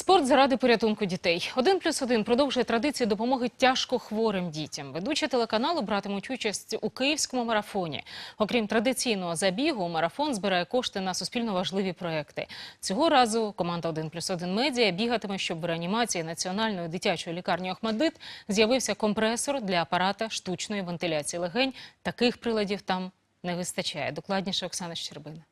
Спорт заради порятунку дітей. Один плюс один продовжує традицію допомоги тяжко хворим дітям. Ведучі телеканалу братимуть участь у київському марафоні. Окрім традиційного забігу, марафон збирає кошти на суспільно важливі проекти. Цього разу команда «1 плюс 1 медіа бігатиме, щоб в реанімації національної дитячої лікарні Охмадит з'явився компресор для апарата штучної вентиляції легень. Таких приладів там не вистачає. Докладніше Оксана Щербина.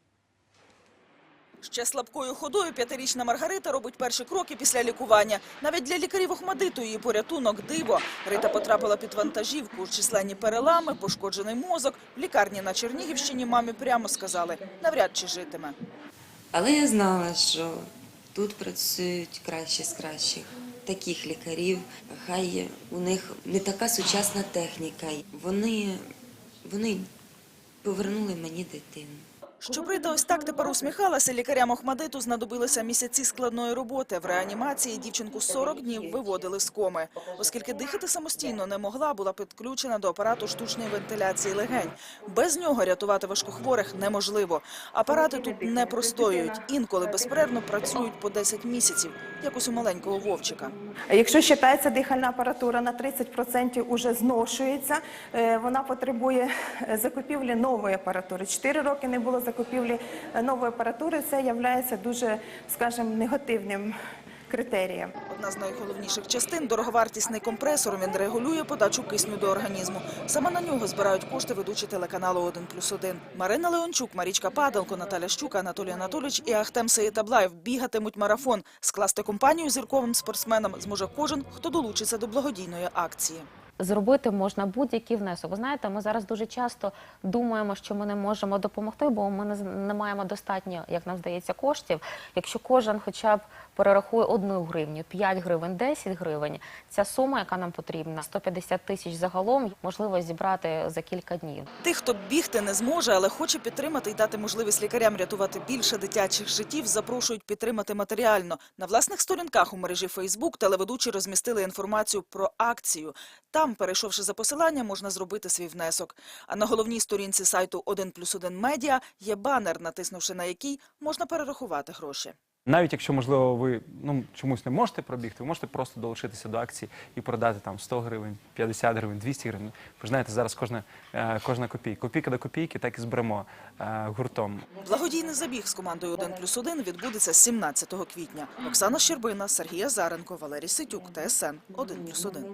Ще слабкою ходою п'ятирічна Маргарита робить перші кроки після лікування. Навіть для лікарів Охмадиту її порятунок – диво. Рита потрапила під вантажівку, численні перелами, пошкоджений мозок. В лікарні на Чернігівщині мамі прямо сказали – навряд чи житиме. Але я знала, що тут працюють кращі з кращих. Таких лікарів, хай у них не така сучасна техніка. Вони, вони повернули мені дитину. Щоб Рита ось так тепер усміхалася, лікарям Охмадиту знадобилися місяці складної роботи. В реанімації дівчинку 40 днів виводили з коми. Оскільки дихати самостійно не могла, була підключена до апарату штучної вентиляції легень. Без нього рятувати важкохворих неможливо. Апарати тут не простоюють. Інколи безперервно працюють по 10 місяців, як ось у маленького Вовчика. Якщо вважається дихальна апаратура на 30% уже зношується, е, вона потребує е, закупівлі нової апаратури. Чотири роки не було закупівлі е, нової апаратури. Це є дуже, скажімо, негативним критерієм. Одна з найголовніших частин – дороговартісний компресор. Він регулює подачу кисню до організму. Саме на нього збирають кошти ведучі телеканалу «1 плюс 1». Марина Леончук, Марічка Падалко, Наталя Щука, Анатолій Анатолійович і Ахтем Сеїтаблаєв бігатимуть марафон. Скласти компанію зірковим спортсменам зможе кожен, хто долучиться до благодійної акції. Зробити можна будь-який внесок. Ви знаєте, ми зараз дуже часто думаємо, що ми не можемо допомогти, бо ми не, не маємо достатньо, як нам здається, коштів. Якщо кожен хоча б перерахує одну гривню, 5 гривень, 10 гривень, ця сума, яка нам потрібна, 150 тисяч загалом, можливо зібрати за кілька днів. Тих, хто бігти не зможе, але хоче підтримати і дати можливість лікарям рятувати більше дитячих життів, запрошують підтримати матеріально. На власних сторінках у мережі Фейсбук телеведучі розмістили інформацію про акцію. Там, перейшовши за посилання, можна зробити свій внесок. А на головній сторінці сайту 1 плюс 1 медіа є банер, натиснувши на який можна перерахувати гроші. Навіть якщо, можливо, ви ну, чомусь не можете пробігти, ви можете просто долучитися до акції і продати там 100 гривень, 50 гривень, 200 гривень. Ви знаєте, зараз кожна, е, кожна копійка. Копійка до копійки, так і зберемо е, гуртом. Благодійний забіг з командою 1 плюс 1 відбудеться 17 квітня. Оксана Щербина, Сергій Азаренко, Валерій Ситюк, ТСН 1 плюс 1.